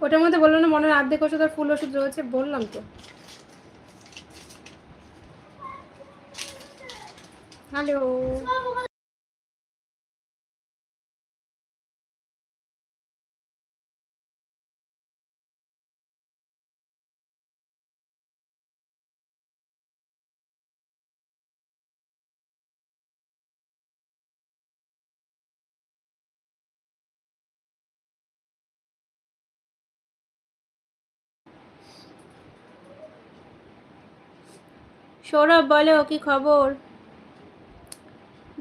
ওটার মধ্যে বলল না মনের আর্ধেক ওষুধ আর ফুল ওষুধ রয়েছে বললাম তো। হ্যালো সৌরভ, বলো, কি খবর?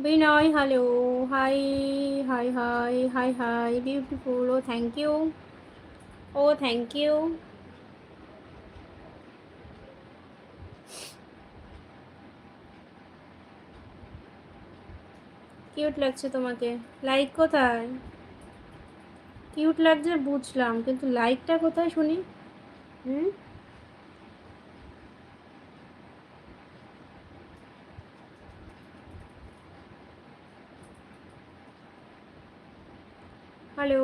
Binoy hello hi hi hi hi hi beautiful oh thank you oh thank you cute লাগছে তোমাকে। লাইক কোথায়? কিউট লাগছে, বুঝলাম, কিন্তু লাইকটা কোথায় শুনি? হুম? হ্যালো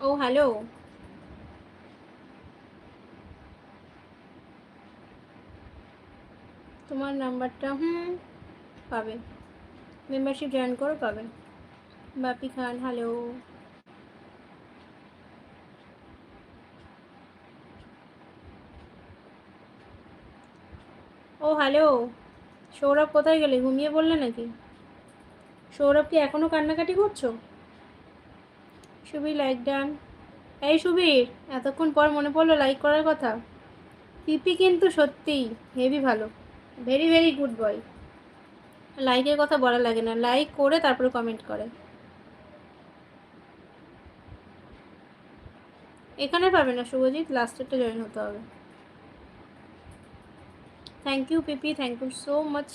ও হ্যালো তোমার নাম্বারটা হুম পাবে। মেম্বারশিপ জয়েন করো পাবে। বাপি খান হ্যালো ও হ্যালো, সৌরভ কোথায় গেলে? ঘুমিয়ে বললে নাকি? সৌরভ কি এখনও কান্নাকাটি করছ? সুবীর লাইক ডান এই সুবীর, এতক্ষণ পর মনে পড়ল লাইক করার কথা। পিপি কিন্তু সত্যিই হেভি ভালো। ভেরি ভেরি গুড বয় লাইকের কথা বলা লাগে না। লাইক করে তারপরে কমেন্ট করে। এখানে পাবে না, শুভজিৎ? লাস্টেরটা জয়েন হতে হবে। Thank you PP thank you so much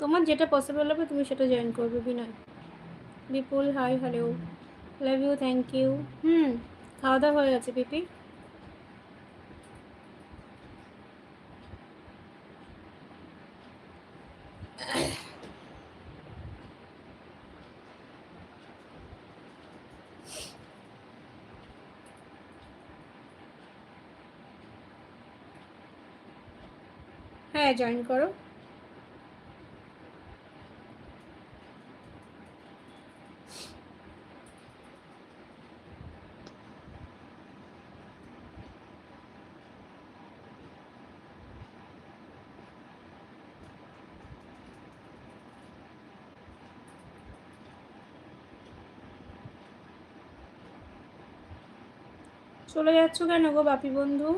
তোমার যেটা পসিবল হবে, তুমি সেটা জয়েন করবে, Binoy. Bipul hi hello love you thank you hmm খাওয়া দাওয়া হয়ে গেছে পিপি হ্যাঁ জয়েন করো। চলে যাচ্ছ কেন গো বাপি বন্ধু?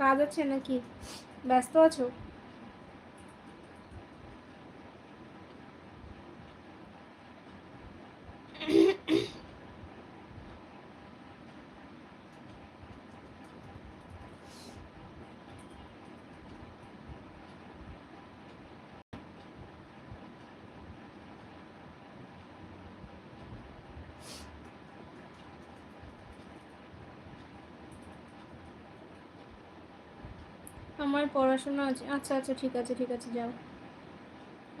কাজ আছে নাকি? ব্যস্ত আছো আমার পড়াশোনা আছে। আচ্ছা আচ্ছা ঠিক আছে ঠিক আছে, যাও।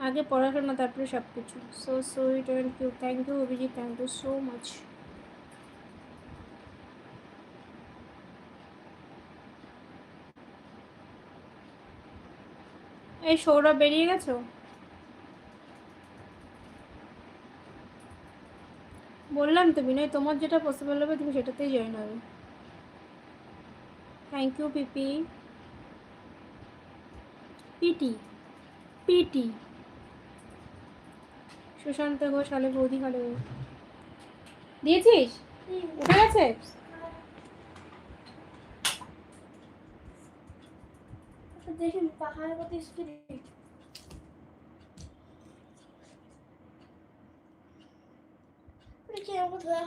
আগে পড়াশোনা, তারপরে সব কিছু so sweet and cute thank you Abhijit. Thank you so much এই সৌরভ, বেরিয়ে গেছো? বললাম তো বিনয়, তোমার যেটা পসিবল হবে তুমি সেটাতেই জয়েন হবে। Thank you PP. পিটি পিটি সুশান্ত ঘোষ হলে বৌদি হলে দিয়েছিস? উঠে গেছে? দেখুন মতো স্পিড।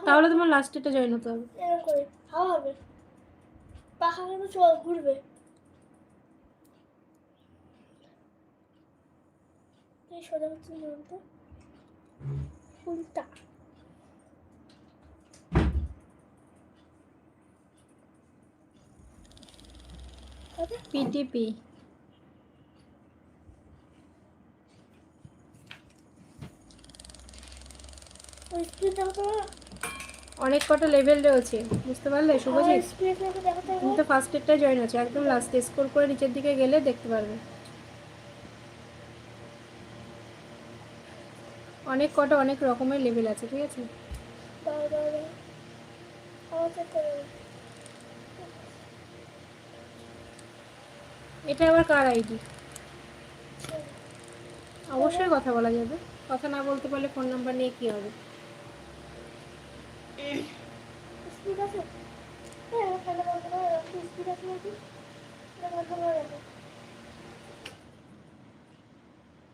তাহলে তোমার লাস্টেটা জয়েন হতে হবে। এরকম করে। হাওয়া হবে। পাখা কিন্তু চল ঘুরবে। এই সোজা হচ্ছে না বলতো? উল্টা। পিটিপি অনেক কটা লেভেল রয়েছে বুঝতে পারলে শুভজিৎ? তুমি তো ফার্স্ট এডটাই জয়েন আছে একদম লাস্টে স্কোর করে নিচের দিকে গেলে দেখতে পারবে। অনেক কটা অনেক রকমের লেভেল আছে, ঠিক আছে? এটা আবার কার আইডি অবশ্যই কথা বলা যাবে। কথা না বলতে পারলে ফোন নাম্বার নিয়ে কি হবে? স্পিড আছে হ্যাঁ আমার ফোনে বন্ধ করে রাখো স্পিড আছে নাকি এটা বন্ধ করে রাখো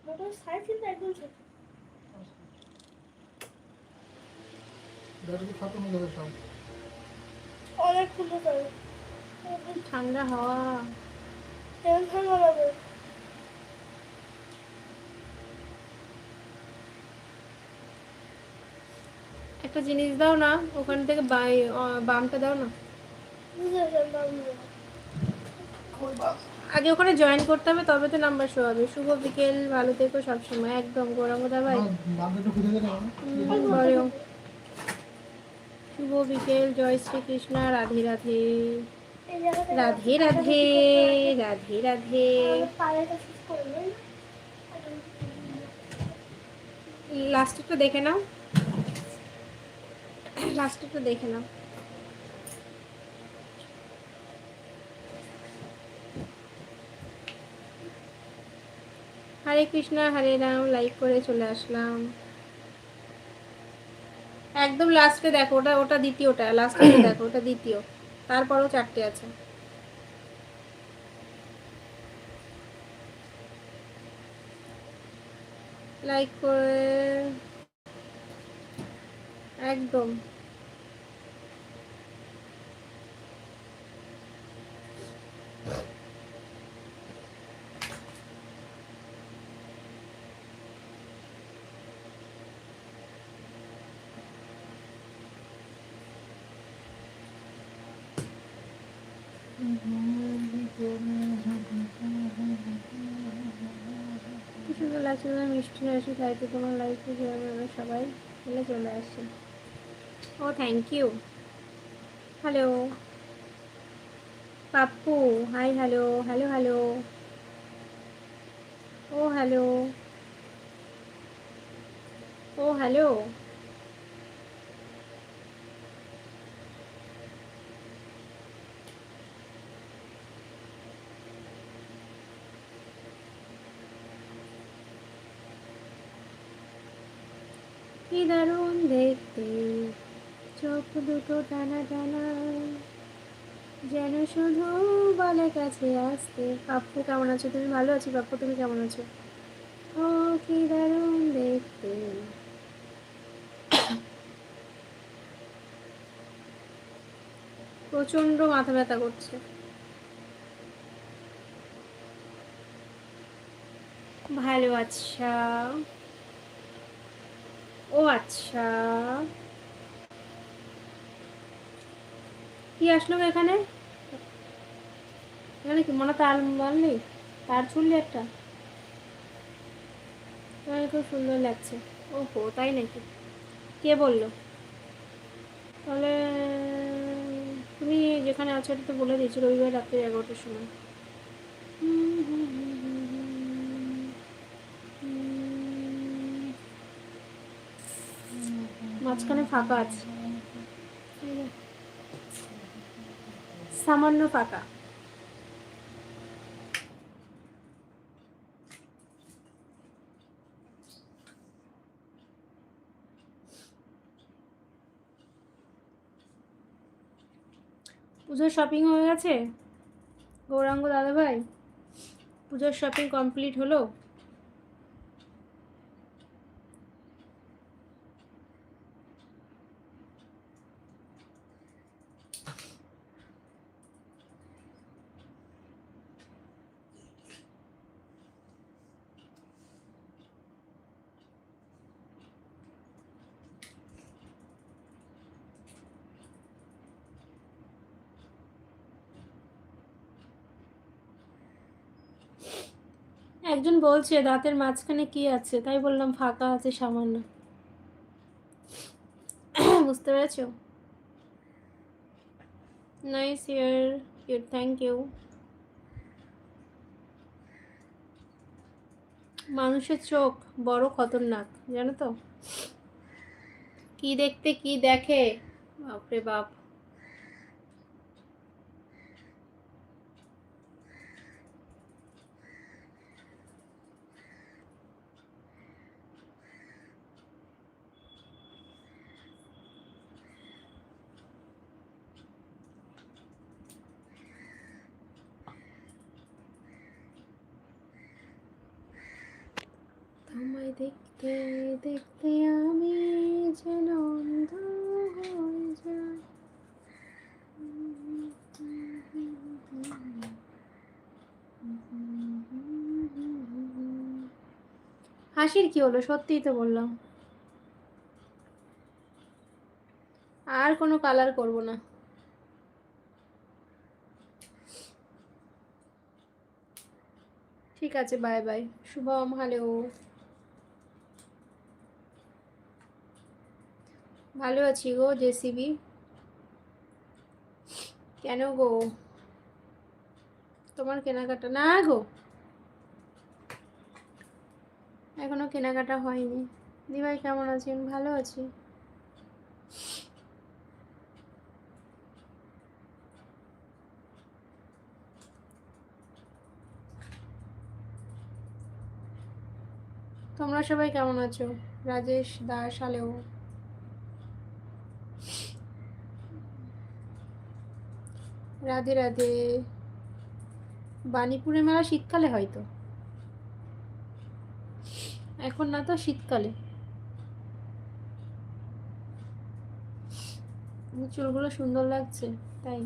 মোটর সাইজ কিন্তু একদম ছোট ব্যাটারি খতম হয়ে যাবে সব অনেক খুলে যাবে ঠান্ডা হাওয়া। যেমন ঠান্ডা লাগে। একটা জিনিস দাও না ওখান থেকে বাই- বামটা দাও না। আগে ওখানে জয়েন করতে হবে তবে তো নাম্বার শো হবে। শুভ বিকেল ভালো থেকো সবসময়। একদম গোড়া গোরামোদা ভাই বামটা খুঁজে গেলে বলো শুভ বিকেল, জয় শ্রীকৃষ্ণ, রাধে রাধে। রাধে রাধে রাধে রাধে। লাস্টেরটা দেখে নাও। লাস্টেরটা দেখে নাও। হরে কৃষ্ণ, হরে রাম লাইক করে চলে আসলাম। একদম লাস্টে দেখো, ওটা ওটা দ্বিতীয়টা লাস্টে দেখো, ওটা দ্বিতীয়। তারপরও চারটে আছে। লাইক করে, একদম কি সুন্দর লাগছে তোমার মিষ্টি তাইতে তোমার লাইফে যেভাবে আমরা সবাই মিলে চলে আসি ও thank you hello Pappu hi hello hello hello oh hello oh hello কি দারুণ দেখতে। চোখ দুটো টানা টানা। যেন শুধু বলে কাছে আসতে। পাপ্পু কেমন আছো? তুমি ভালো আছো? পাপ্পু তুমি কেমন আছো? ও কি দারুণ দেখতে। প্রচণ্ড মাথা ব্যথা করছে। ভালো আচ্ছা ও আচ্ছা। কি আসলো এখানে? এখানে কি মনে তার মারলি তার ছুড়লি একটা। খুব সুন্দর লাগছে। ওহো তাই নাকি? কে বলল? তাহলে তুমি যেখানে আছো তো বলে দিয়েছি রবিবার রাত্রি এগারোটার সময়। হুম, হুম, হুম, মাঝখানে ফাঁকা আছে। সামান্য ফাঁকা। পুজোর শপিং হয়ে গেছে? গৌরাঙ্গ দাদা ভাই পুজোর শপিং কমপ্লিট হলো? একজন বলছে, দাঁতের মাঝখানে কি আছে? তাই বললাম, ফাঁকা আছে সামান্য। বুঝতে পেরেছ? নাইস ইয়ার কিউট থ্যাংক ইউ মানুষের চোখ বড় খতরনাক, জানো তো? কি দেখতে, কি দেখে? বাপরে বাপ। দেখতে দেখতে আমি যেন অন্ধ হয়ে যাই হাসির কি হলো? সত্যিই তো বললাম। আর কোনো কালার করব না। ঠিক আছে বাই বাই শুভম হ্যালো ভালো আছি গো, জেসিবি। কেন গো? তোমার কেনাকাটা? না গো। এখনও কেনাকাটা হয়নি। দিভাই, কেমন আছেন? ভালো আছি। তোমরা সবাই কেমন আছো? রাজেশ দাস, আলেও। রাধে রাধে। বাণীপুরে মেলা শীতকালে হয়তো এখন না তো শীতকালে। চুলগুলো সুন্দর লাগছে তাই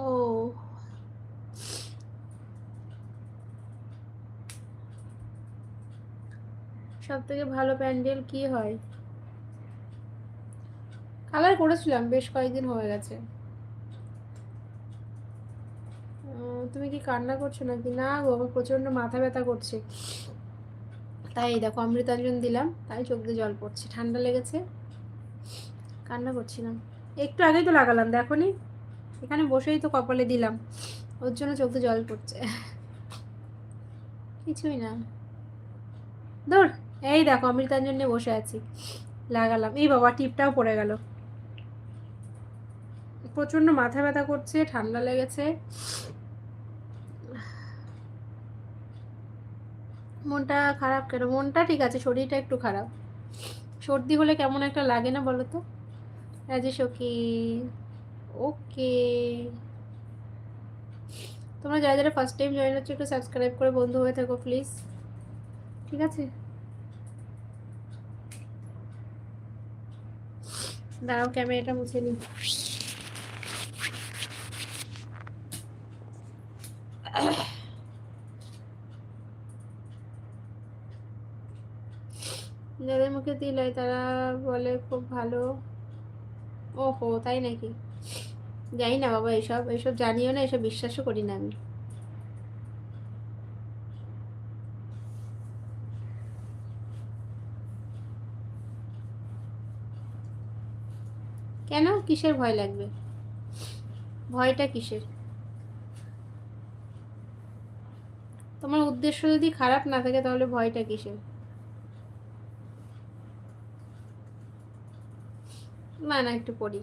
ও সব থেকে ভালো প্যান্ডেল কি হয়? কালার করেছিলাম বেশ কয়েকদিন হয়ে গেছে। তুমি কি কান্না করছ নাকি? না গো আমার প্রচণ্ড মাথা ব্যথা করছে। তাই দেখো অমৃতাঞ্জন দিলাম তাই চোখ দিয়ে জল পড়ছে। ঠান্ডা লেগেছে? কান্না করছিলাম একটু আগেই তো লাগালাম দেখো নি। এখানে বসেই তো কপালে দিলাম। ওর জন্য চোখ দিয়ে জল পড়ছে। কিছুই না। ধর। এই দেখো অমৃতাঞ্জন বসে আছি। লাগালাম। এই বাবা, টিপটাও পড়ে গেল। প্রচণ্ড মাথা ব্যথা করছে, ঠান্ডা লেগেছে। মনটা খারাপ কেন? মনটা ঠিক আছে, শরীরটা একটু খারাপ। সর্দি হলে কেমন একটা লাগে না বলো তো? রাজেশ, ওকে। ওকে। তোমরা যারা যারা ফার্স্ট টাইম জয়েন হচ্ছে, একটু সাবস্ক্রাইব করে বন্ধু হয়ে থাকো প্লিজ ঠিক আছে? দাঁড়াও, ক্যামেরাটা মুছে নিই যাদের মুখে তিল হয়, তারা বলে খুব ভালো। ওহো, তাই নাকি? জানি না বাবা, এসব এসব জানিও না, এসব বিশ্বাসও করি না আমি। কেন? কিসের ভয় লাগবে? ভয়টা কিসের? তোমার উদ্দেশ্য যদি খারাপ না থাকে, তাহলে ভয়টা কিসের? না না, একটু পড়ি।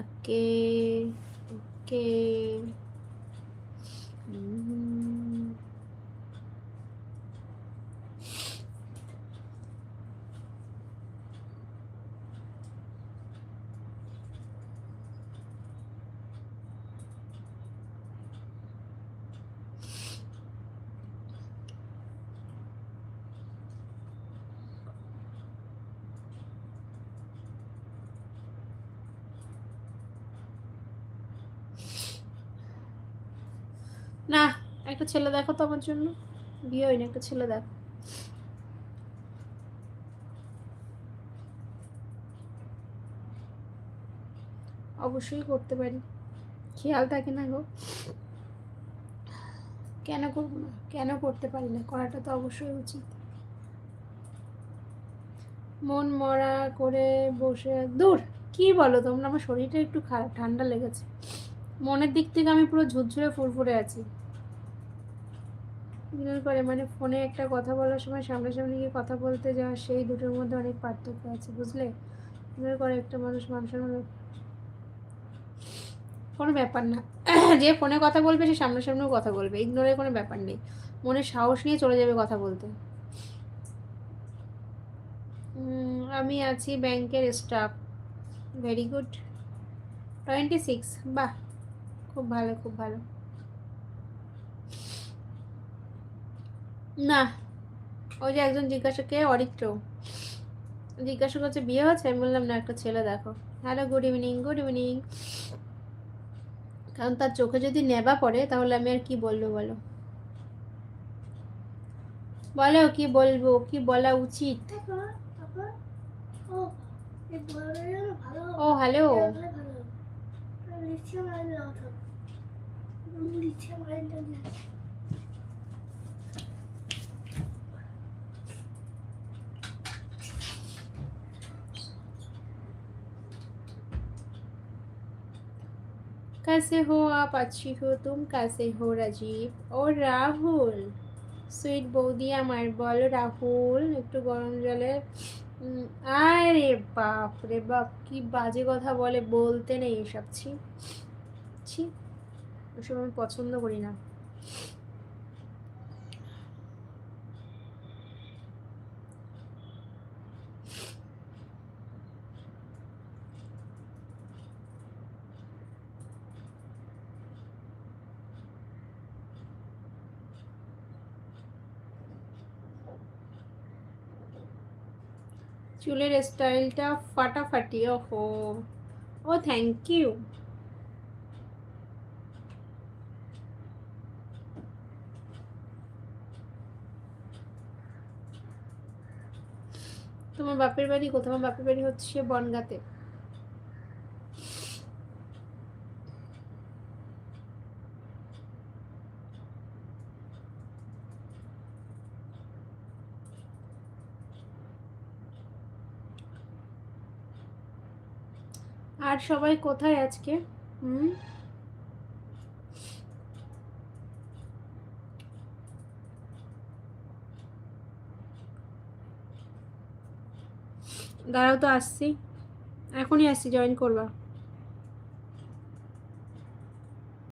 ওকে ওকে। হুম একটা ছেলে দেখো তো আমার জন্য। বিয়ে হয়নি, একটা ছেলে দেখো। অবশ্যই করতে পারি। খেয়াল থাকে না গো। কেন করব না? কেন করতে পারি না? করাটা তো অবশ্যই উচিত। মন মরা করে বসে দূর, কি বলো তোমরা? আমার শরীরটা একটু খারাপ ঠান্ডা লেগেছে। মনের দিক থেকে আমি পুরো ঝুরঝুরে ফুরফুরে আছি। ইগনোর করে মানে ফোনে একটা কথা বলার সময় সামনাসামনি গিয়ে কথা বলতে যাওয়া সেই দুটোর মধ্যে অনেক পার্থক্য আছে, বুঝলে? ইগনোর করে একটা মানুষ মানুষের মনে কোনো ব্যাপার না। যে ফোনে কথা বলবে, সে সামনাসামনিও কথা বলবে ইগনোরের কোনো ব্যাপার নেই। মনে সাহস নিয়ে চলে যাবে কথা বলতে। আমি আছি ব্যাংকের staff very good twenty six বাহ, খুব ভালো খুব ভালো। না, ওই যে একজন জিজ্ঞাসা কে অরিত্র। জিজ্ঞাসা করছে বিয়ে হচ্ছে আমি বললাম, না, একটা ছেলে দেখো। Hello good evening good evening কারণ তার চোখে যদি নেবা পড়ে, তাহলে আমি আর কি বলব বলো? বলো, কি বলব? কি বলা উচিত? ও হ্যালো कैसे हो आप अच्छी हो तुम कैसे हो राजीव और রাহুল সুইট বৌদি আমার বলো রাহুল একটু গরম জলে উম, আরে বাপ রে বাপ কি বাজে কথা বলে বলতে নেই এসব ছি ছি এসব আমি পছন্দ করি না চুলের স্টাইলটা ফাটাফাটি, ওহো। ও থ্যাংক ইউ তোমার বাপের বাড়ি কোথাও বাপের বাড়ি হচ্ছে বনগাতে। সবাই কোথায় আজকে? হুম? দাঁড়াও তো আসছি। এখনই আসছি জয়েন করবা।